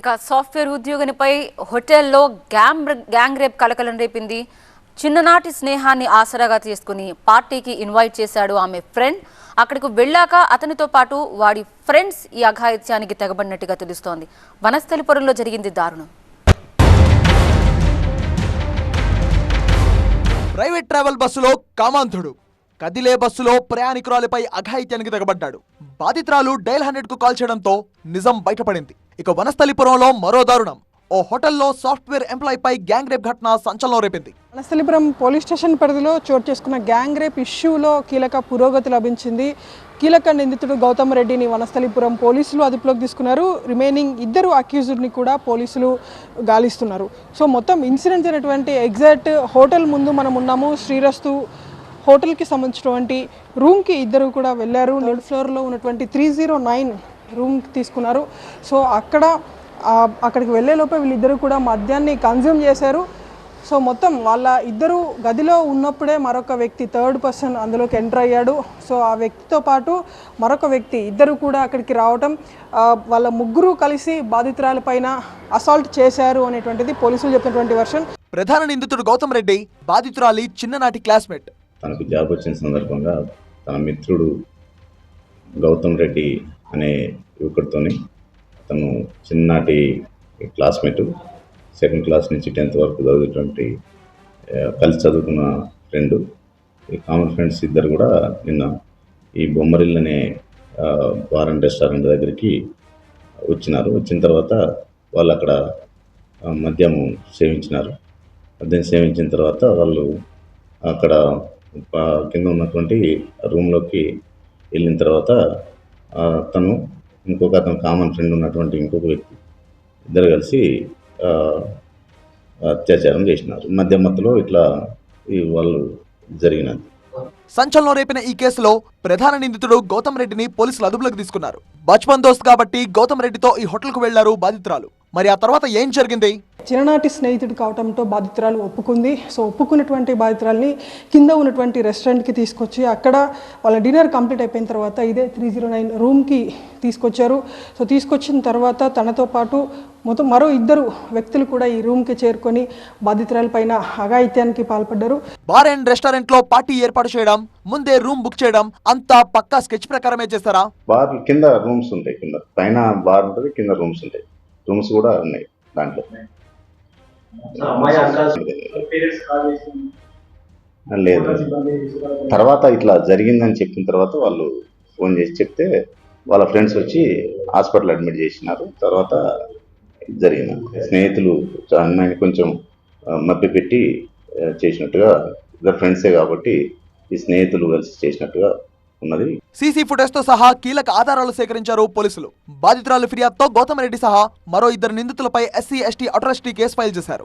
ఇక సాఫ్ట్వేర్ ఉద్యోగినిపై హోటల్లో gang gang rape కలకలం రేపింది. చిన్ననాటి స్నేహాన్ని ఆసరాగా తీసుకుని పార్టీకి ఇన్వైట్ చేశాడు ఆమె ఫ్రెండ్. అక్కడికి వెళ్ళాక అతనితో పాటు వాడి ఫ్రెండ్స్ ఈ అఘాయిత్యానికి తెగబడినట్టుగా తెలుస్తోంది. వనస్థలిపురంలో జరిగింది దారుణం. ప్రైవేట్ ట్రావెల్ బస్సులో కామాంధుడు కదిలే బస్సులో ప్రయాణికురాలిపై అఘాయిత్యానికి తెగబడ్డాడు. బాధితురాలు డైల్ హండ్రెడ్కు కాల్ చేయడంతో నిజం బయటపడింది. ఇక వనస్థలిపురంలో మరో దారుణం. ఓ హోటల్లో సాఫ్ట్వేర్ ఎంప్లాయ్ పై గ్యాంగ్ రేప్ ఘటన సంచలనం రేపింది. వనస్థలిపురం పోలీస్ స్టేషన్ పరిధిలో చోటు చేసుకున్న గ్యాంగ్ రేప్ ఇష్యూలో కీలక పురోగతి లభించింది. కీలక నిందితుడు గౌతమ్ రెడ్డిని వనస్థలిపురం పోలీసులు అదుపులోకి తీసుకున్నారు. రిమైనింగ్ ఇద్దరు అక్యూజ్డ్ని కూడా పోలీసులు గాలిస్తున్నారు. సో మొత్తం ఇన్సిడెంట్ అయినటువంటి ఎగ్జాక్ట్ హోటల్ ముందు మనం ఉన్నాము. శ్రీరస్తు హోటల్కి సంబంధించినటువంటి రూమ్కి ఇద్దరు కూడా వెళ్ళారు. థర్డ్ ఫ్లోర్లో ఉన్నటువంటి త్రీ జీరో నైన్ రూమ్ తీసుకున్నారు. సో అక్కడ ఆ, అక్కడికి వెళ్ళే లోపే వీళ్ళిద్దరూ కూడా మద్యాన్ని కన్జ్యూమ్ చేశారు. సో మొత్తం వాళ్ళ ఇద్దరు గదిలో ఉన్నప్పుడే మరొక వ్యక్తి థర్డ్ పర్సన్ అందులోకి ఎంటర్ అయ్యాడు. సో ఆ వ్యక్తితో పాటు మరొక వ్యక్తి ఇద్దరు కూడా అక్కడికి రావటం వాళ్ళ ముగ్గురు కలిసి బాధితురాలపైన అసాల్ట్ చేశారు అనేటువంటిది పోలీసులు చెప్పినటువంటి వర్షన్. ప్రధాన నిందితుడు గౌతమ్ రెడ్డి బాధితురాలి చిన్ననాటి క్లాస్మేట్. తనకు జాబ్ వచ్చిన సందర్భంగా తన మిత్రుడు గౌతమ్ రెడ్డి అనే యువకుడితోని తను చిన్ననాటి క్లాస్మేట్ సెకండ్ క్లాస్ నుంచి టెన్త్ వరకు చదివేటువంటి కలిసి చదువుకున్న ఫ్రెండ్. ఈ కామన్ ఫ్రెండ్స్ ఇద్దరు కూడా నిన్న ఈ బొమ్మరిల్ అనే బార్ అండ్ రెస్టారెంట్ దగ్గరికి వచ్చినారు. వచ్చిన తర్వాత వాళ్ళు అక్కడ మద్యం సేవించినారు. మద్యం సేవించిన తర్వాత వాళ్ళు అక్కడ కింద ఉన్నటువంటి రూమ్లోకి వెళ్ళిన తర్వాత అతను తను ఇంకొక అతను కామన్ ఫ్రెండ్ ఉన్నటువంటి ఇంకొక వ్యక్తి ఇద్దరు కలిసి అత్యాచారం చేసినారు. మధ్య మధ్యలో ఇట్లా వాళ్ళు జరిగినది. సంచలనం రేపిన ఈ కేసులో ప్రధాన నిందితుడు గౌతమ్ రెడ్డిని పోలీసులు అదుపులోకి తీసుకున్నారు. బచ్పన్ దోస్త్ కాబట్టి గౌతమ్ రెడ్డితో ఈ హోటల్కు వెళ్ళారు బాధితురాలు. మరి ఆ తర్వాత ఏం జరిగింది? చిన్ననాటి స్నేహితుడు కావడంతో బాధితురాలు ఒప్పుకుంది. సో ఒప్పుకున్నటువంటి బాధితురాల్ని కింద ఉన్నటువంటి రెస్టారెంట్కి తీసుకొచ్చి అక్కడ వాళ్ళ డిన్నర్ కంప్లీట్ అయిపోయిన తర్వాత ఇదే త్రీ జీరో నైన్ రూమ్కి తీసుకొచ్చారు. సో తీసుకొచ్చిన తర్వాత తనతో పాటు మొత్తం మరో ఇద్దరు వ్యక్తులు కూడా ఈ రూమ్కి చేరుకొని బాధితురాల పైన అఘాయిత్యానికి పాల్పడ్డారు. బార్ అండ్ రెస్టారెంట్లో పార్టీ ఏర్పాటు చేయడం ముందే రూమ్ బుక్ చేయడం అంతా పక్కా స్కెచ్ ప్రకారమే చేస్తారా? బార్ కింద రూమ్స్ ఉంటాయి. కింద పైన బార్ ఉంటుంది కింద రూమ్స్ ఉంటాయి. రూమ్స్ కూడా ఉన్నాయి దాంట్లో. లేదు. తర్వాత ఇట్లా జరిగిందని చెప్పిన తర్వాత వాళ్ళు ఫోన్ చేసి చెప్తే వాళ్ళ ఫ్రెండ్స్ వచ్చి హాస్పిటల్ అడ్మిట్ చేసినారు. తర్వాత జరిగింది స్నేహితులు అమ్మాయిని కొంచెం ఆ, మభ్యపెట్టి ఆ, చేసినట్టుగా ఇద్దరు ఫ్రెండ్సే కాబట్టి ఈ స్నేహితులు కలిసి చేసినట్టుగా ఉన్నది. సీసీ ఫుటేజ్తో సహా కీలక ఆధారాలు సేకరించారు పోలీసులు. బాధితురాలు ఫిర్యాదుతో గౌతమ్ రెడ్డి సహా మరో ఇద్దరు నిందితులపై SC ST atrocity case file చేశారు.